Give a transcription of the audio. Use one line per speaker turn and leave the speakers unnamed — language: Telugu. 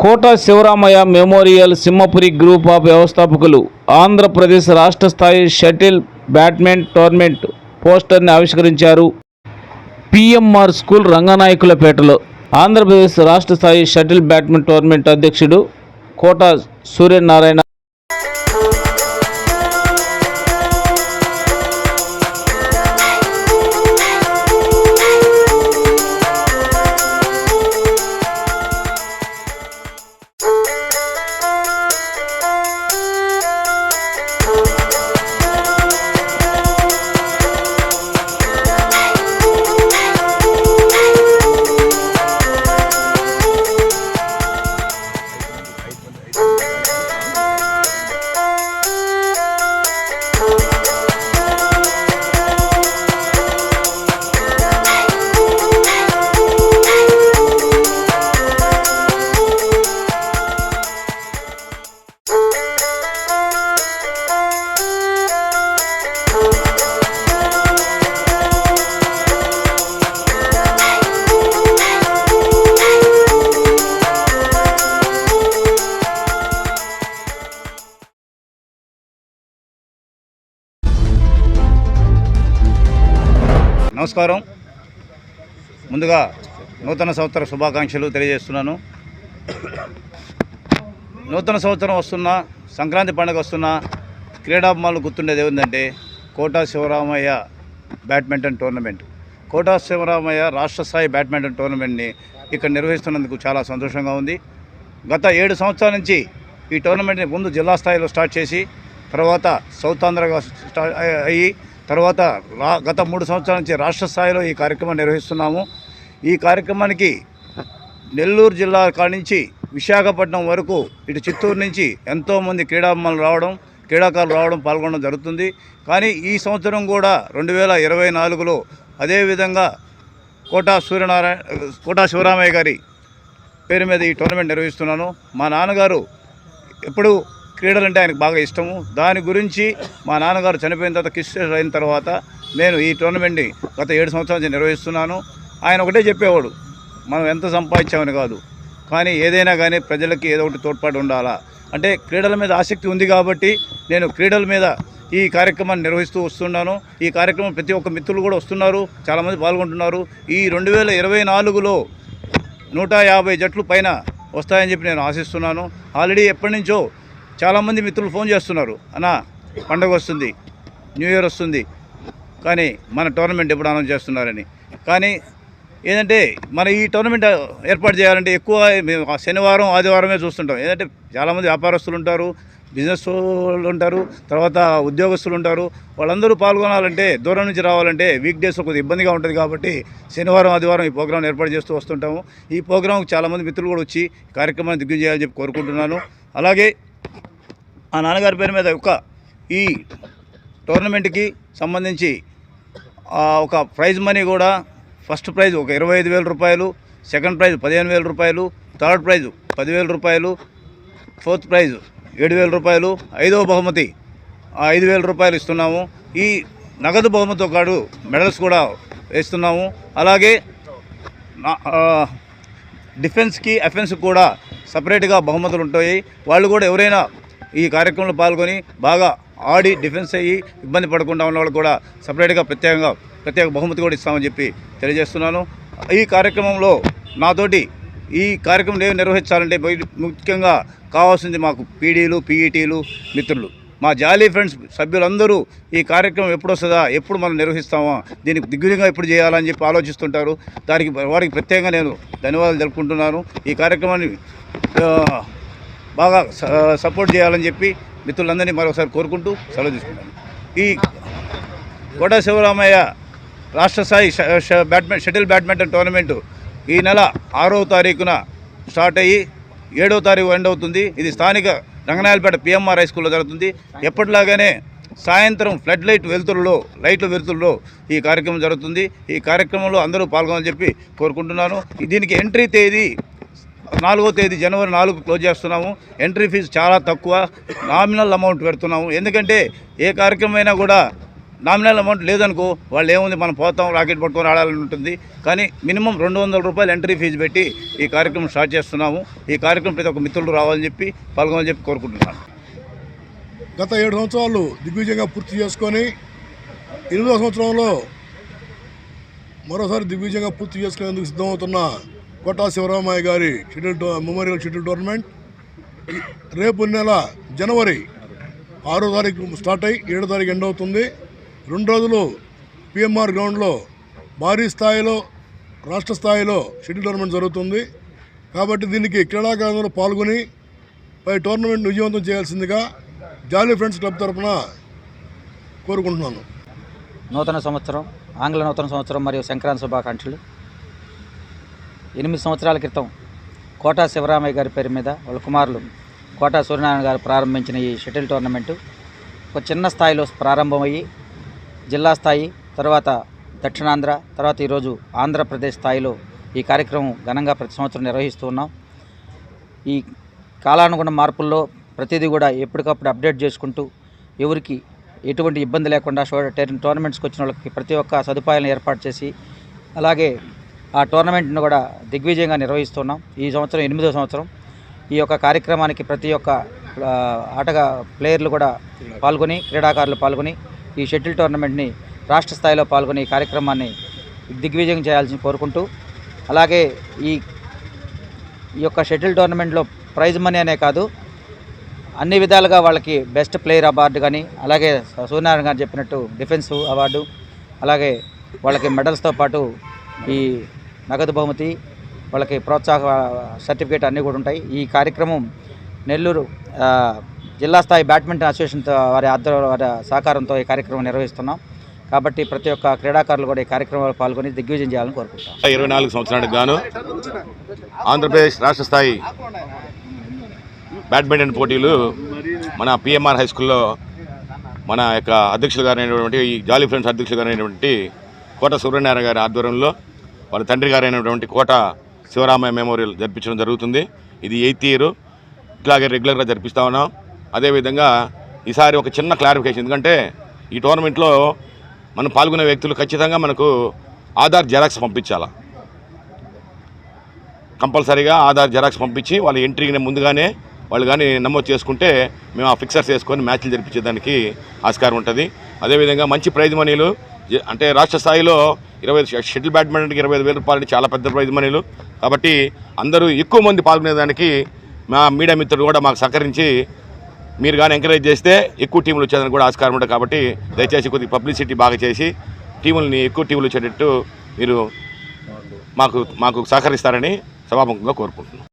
Kota Sivaramaiah memorial Simhapuri group of వ్యవస్థాపకులు ఆంధ్రప్రదేశ్ రాష్ట్ర స్థాయి షటిల్ బ్యాడ్మింటన్ టోర్నమెంట్ పోస్టర్ని ఆవిష్కరించారు పిఎంఆర్ స్కూల్ రంగనాయకులపేటలో. ఆంధ్రప్రదేశ్ రాష్ట్ర స్థాయి షటిల్ బ్యాడ్మింటన్ టోర్నమెంట్ అధ్యక్షుడు కోట సూర్యనారాయణ
నమస్కారం. ముందుగా నూతన సంవత్సర శుభాకాంక్షలు తెలియజేస్తున్నాను. నూతన సంవత్సరం వస్తున్న సంక్రాంతి పండుగ వస్తున్న క్రీడాభిమానులు గుర్తుండేది ఏంటంటే కోటా శివరామయ్య బ్యాడ్మింటన్ టోర్నమెంట్. కోటా శివరామయ్య రాష్ట్ర స్థాయి బ్యాడ్మింటన్ టోర్నమెంట్ని ఇక్కడ నిర్వహిస్తున్నందుకు చాలా సంతోషంగా ఉంది. గత ఏడు సంవత్సరాల నుంచి ఈ టోర్నమెంట్ని ముందు జిల్లా స్థాయిలో స్టార్ట్ చేసి తర్వాత సౌత్ ఆంధ్రగా స్టార్ట్ అయ్యి తర్వాత గత మూడు సంవత్సరాల నుంచి రాష్ట్ర స్థాయిలో ఈ కార్యక్రమం నిర్వహిస్తున్నాము. ఈ కార్యక్రమానికి నెల్లూరు జిల్లా కాడి నుంచి విశాఖపట్నం వరకు ఇటు చిత్తూరు నుంచి ఎంతోమంది క్రీడాభిమానులు రావడం క్రీడాకారులు రావడం పాల్గొనడం జరుగుతుంది. కానీ ఈ సంవత్సరం కూడా రెండు వేల ఇరవై నాలుగులో అదేవిధంగా కోటా సూర్యనారాయణ కోటా శివరామయ్య గారి పేరు మీద ఈ టోర్నమెంట్ నిర్వహిస్తున్నాను. మా నాన్నగారు ఎప్పుడు క్రీడలు అంటే ఆయనకు బాగా ఇష్టము. దాని గురించి మా నాన్నగారు చనిపోయిన తర్వాత కిస్టర్ అయిన తర్వాత నేను ఈ టోర్నమెంట్ని గత ఏడు సంవత్సరాల నుంచి నిర్వహిస్తున్నాను. ఆయన ఒకటే చెప్పేవాడు మనం ఎంత సంపాదించామని కాదు కానీ ఏదైనా కానీ ప్రజలకి ఏదో ఒకటి తోడ్పాటు ఉండాలా. అంటే క్రీడల మీద ఆసక్తి ఉంది కాబట్టి నేను క్రీడల మీద ఈ కార్యక్రమాన్ని నిర్వహిస్తూ వస్తున్నాను. ఈ కార్యక్రమం ప్రతి ఒక్క మిత్రులు కూడా వస్తున్నారు చాలామంది పాల్గొంటున్నారు. ఈ రెండు వేల ఇరవై నాలుగులో నూట యాభై జట్లు పైన వస్తాయని చెప్పి నేను ఆశిస్తున్నాను. ఆల్రెడీ ఎప్పటి నుంచో చాలామంది మిత్రులు ఫోన్ చేస్తున్నారు. అన్నా పండగ వస్తుంది న్యూ ఇయర్ వస్తుంది. కానీ మన టోర్నమెంట్ ఎప్పుడు అనౌన్స్ చేస్తున్నారని. కానీ ఏంటంటే మన ఈ టోర్నమెంట్ ఏర్పాటు చేయాలంటే ఎక్కువ మేము ఆ శనివారం ఆదివారమే చూస్తుంటాం. ఏంటంటే చాలామంది వ్యాపారస్తులు ఉంటారు బిజినెస్ వాళ్ళు ఉంటారు తర్వాత ఉద్యోగస్తులు ఉంటారు. వాళ్ళందరూ పాల్గొనాలంటే దూరం నుంచి రావాలంటే వీక్ డేస్లో కొద్దిగా ఇబ్బందిగా ఉంటుంది కాబట్టి శనివారం ఆదివారం ఈ ప్రోగ్రాం ఏర్పాటు చేస్తూ వస్తుంటాము. ఈ ప్రోగ్రాంకి చాలామంది మిత్రులు కూడా వచ్చి కార్యక్రమాన్ని దిగ్గు చేయాలని చెప్పి కోరుకుంటున్నాను. అలాగే ఆ నాన్నగారి పేరు మీద ఒక ఈ టోర్నమెంట్కి సంబంధించి ఒక ప్రైజ్ మనీ కూడా ఫస్ట్ ప్రైజ్ ఒక ఇరవై ఐదు వేల రూపాయలు సెకండ్ ప్రైజ్ పదిహేను వేల రూపాయలు థర్డ్ ప్రైజ్ పదివేల రూపాయలు ఫోర్త్ ప్రైజ్ ఏడు వేల రూపాయలు ఐదవ బహుమతి ఐదు వేల రూపాయలు ఇస్తున్నాము. ఈ నగదు బహుమతితో కాడు మెడల్స్ కూడా వేస్తున్నాము. అలాగే నా- డిఫెన్స్కి అఫెన్స్కి కూడా సపరేట్గా బహుమతులు ఉంటాయి. వాళ్ళు కూడా ఎవరైనా ఈ కార్యక్రమంలో పాల్గొని బాగా ఆడి డిఫెన్స్ అయ్యి ఇబ్బంది పడకుండా ఉన్న వాళ్ళు కూడా సపరేట్గా ప్రత్యేకంగా ప్రత్యేక బహుమతి కూడా ఇస్తామని చెప్పి తెలియజేస్తున్నాను. ఈ కార్యక్రమంలో నాతోటి ఈ కార్యక్రమం ఏమి నిర్వహించాలంటే ముఖ్యంగా కావాల్సింది మాకు పీడీలు పీఈటీలు మిత్రులు. మా జాలీ ఫ్రెండ్స్ సభ్యులందరూ ఈ కార్యక్రమం ఎప్పుడు వస్తుందా ఎప్పుడు మనం నిర్వహిస్తామా దీనికి దిగ్విజయంగా ఎప్పుడు చేయాలని చెప్పి ఆలోచిస్తుంటారు. దానికి వారికి ప్రత్యేకంగా నేను ధన్యవాదాలు తెలుపుకుంటున్నాను. ఈ కార్యక్రమాన్ని బాగా స- సపోర్ట్ చేయాలని చెప్పి మిత్రులందరినీ మరొకసారి కోరుకుంటూ సెలవు తీసుకుంటాను. ఈ కోట శివరామయ్య రాష్ట్ర స్థాయి బ్యాడ్మింటన్ షటిల్ బ్యాడ్మింటన్ టోర్నమెంటు ఈ నెల ఆరవ తారీఖున స్టార్ట్ అయ్యి ఏడవ తారీఖు ఎండ్ అవుతుంది. ఇది స్థానిక రంగనాయలపేట పిఎంఆర్ హై స్కూల్లో జరుగుతుంది. ఎప్పటిలాగానే సాయంత్రం ఫ్లడ్ లైట్ వెలుతురులో లైట్ల వెలుతురులో ఈ కార్యక్రమం జరుగుతుంది. ఈ కార్యక్రమంలో అందరూ పాల్గొనాలని చెప్పి కోరుకుంటున్నాను. దీనికి ఎంట్రీ తేదీ నాలుగో తేదీ జనవరి నాలుగు క్లోజ్ చేస్తున్నాము. ఎంట్రీ ఫీజు చాలా తక్కువ. నామినల్ అమౌంట్ పెడుతున్నాము. ఎందుకంటే ఏ కార్యక్రమం అయినా కూడా నామినల్ అమౌంట్ లేదనుకో వాళ్ళు ఏముంది మనం పోతాం రాకెట్ పట్టుకొని ఆడాలని ఉంటుంది. కానీ మినిమం రెండు వందల రూపాయలు ఎంట్రీ ఫీజు పెట్టి ఈ కార్యక్రమం స్టార్ట్ చేస్తున్నాము. ఈ కార్యక్రమం ప్రతి ఒక్క మిత్రులు రావాలని చెప్పి పాల్గొనాలని చెప్పి కోరుకుంటున్నాను.
గత ఏడు సంవత్సరాలు దిగ్విజయంగా పూర్తి చేసుకొని ఎనిమిదో సంవత్సరంలో మరోసారి దిగ్విజయంగా పూర్తి చేసుకునేందుకు సిద్ధమవుతున్న కోటా శివరామయ్య గారి షెడ్యూల్ టో- మెమోరియల్ షెడ్యూల్ టోర్నమెంట్ రేపు నెల జనవరి ఆరో తారీఖు స్టార్ట్ అయ్యి ఏడో తారీఖు ఎండ్ అవుతుంది. రెండు రోజులు పిఎంఆర్ గ్రౌండ్లో భారీ స్థాయిలో రాష్ట్ర స్థాయిలో షెడ్యూల్ టోర్నమెంట్ జరుగుతుంది. కాబట్టి దీనికి క్రీడాకారులు పాల్గొని పై టోర్నమెంట్ విజయవంతం చేయాల్సిందిగా జాలీ ఫ్రెండ్స్ క్లబ్ తరఫున కోరుకుంటున్నాను.
నూతన సంవత్సరం ఆంగ్ల నూతన సంవత్సరం మరియు సంక్రాంతి శుభాకాంక్షలు. ఎనిమిది సంవత్సరాల క్రితం కోటా శివరామయ్య గారి పేరు మీద వాళ్ళ కుమారులు కోటా సూర్యనారాయణ గారు ప్రారంభించిన ఈ షటిల్ టోర్నమెంటు ఒక చిన్న స్థాయిలో ప్రారంభమయ్యి జిల్లా స్థాయి తర్వాత దక్షిణాంధ్ర తర్వాత ఈరోజు ఆంధ్రప్రదేశ్ స్థాయిలో ఈ కార్యక్రమం ఘనంగా ప్రతి సంవత్సరం నిర్వహిస్తూ ఉన్నాం. ఈ కాలానుగుణ మార్పుల్లో ప్రతిదీ కూడా ఎప్పటికప్పుడు అప్డేట్ చేసుకుంటూ ఎవరికి ఎటువంటి ఇబ్బంది లేకుండా షో టోర్నమెంట్స్కి వచ్చిన వాళ్ళకి ప్రతి ఒక్క సదుపాయాలను ఏర్పాటు చేసి అలాగే ఆ టోర్నమెంట్ను కూడా దిగ్విజయంగా నిర్వహిస్తున్నాం. ఈ సంవత్సరం ఎనిమిదో సంవత్సరం. ఈ యొక్క కార్యక్రమానికి ప్రతి ఒక్క ఆటగా ప్లేయర్లు కూడా పాల్గొని క్రీడాకారులు పాల్గొని ఈ షటిల్ టోర్నమెంట్ని రాష్ట్ర స్థాయిలో పాల్గొని ఈ కార్యక్రమాన్ని దిగ్విజయం చేయాల్సి కోరుకుంటూ అలాగే ఈ ఈ యొక్క షటిల్ టోర్నమెంట్లో ప్రైజ్ మనీ అనే కాదు అన్ని విధాలుగా వాళ్ళకి బెస్ట్ ప్లేయర్ అవార్డు కానీ అలాగే సూర్యనారాయణ గారు చెప్పినట్టు డిఫెన్స్ అవార్డు అలాగే వాళ్ళకి మెడల్స్తో పాటు ఈ నగదు బహుమతి వాళ్ళకి ప్రోత్సాహ సర్టిఫికేట్ అన్నీ కూడా ఉంటాయి. ఈ కార్యక్రమం నెల్లూరు జిల్లా స్థాయి బ్యాడ్మింటన్ అసోసియేషన్ వారి ఆధ్వర్యంలో వారి సహకారంతో ఈ కార్యక్రమం నిర్వహిస్తున్నాం. కాబట్టి ప్రతి ఒక్క క్రీడాకారులు కూడా ఈ కార్యక్రమంలో పాల్గొని దిగ్విజయం చేయాలని కోరుకుంటాం.
ఇరవై నాలుగు సంవత్సరానికి గాను ఆంధ్రప్రదేశ్ రాష్ట్ర స్థాయి బ్యాడ్మింటన్ పోటీలు మన పిఎంఆర్ హై స్కూల్లో మన యొక్క అధ్యక్షులు గారైనటువంటి ఈ జాలీ ఫ్రెండ్స్ అధ్యక్షులు గారైనటువంటి కోట సూర్యనారాయణ గారి ఆధ్వర్యంలో వాళ్ళ తండ్రి గారైనటువంటి కోట శివరామయ్య మెమోరియల్ జరిపించడం జరుగుతుంది. ఇది ఎయిత్ ఇయర్. ఇట్లాగే రెగ్యులర్గా జరిపిస్తా ఉన్నాం. అదేవిధంగా ఈసారి ఒక చిన్న క్లారిఫికేషన్. ఎందుకంటే ఈ టోర్నమెంట్లో మనం పాల్గొనే వ్యక్తులు ఖచ్చితంగా మనకు ఆధార్ జెరాక్స్ పంపించాలా? కంపల్సరీగా ఆధార్ జెరాక్స్ పంపించి వాళ్ళ ఎంట్రీకి ముందుగానే వాళ్ళు కానీ నమోదు చేసుకుంటే మేము ఆ ఫిక్సర్స్ వేసుకొని మ్యాచ్లు జరిపించేదానికి ఆస్కారం ఉంటుంది. అదేవిధంగా మంచి ప్రైజ్ మనీలు అంటే రాష్ట్ర స్థాయిలో ఇరవై షటిల్ బ్యాడ్మింటన్కి ఇరవై ఐదు వేల రూపాయలు చాలా పెద్ద ప్రైజ్ మనీలు. కాబట్టి అందరూ ఎక్కువ మంది పాల్గొనేదానికి మా మీడియా మిత్రులు కూడా మాకు సహకరించి మీరు కానీ ఎంకరేజ్ చేస్తే ఎక్కువ టీములు వచ్చేదానికి కూడా ఆస్కారం ఉంటుంది కాబట్టి దయచేసి కొద్దిగా పబ్లిసిటీ బాగా చేసి టీముల్ని ఎక్కువ టీములు వచ్చేటట్టు మీరు మాకు మాకు సహకరిస్తారని సభాముఖంగా కోరుకుంటున్నాం.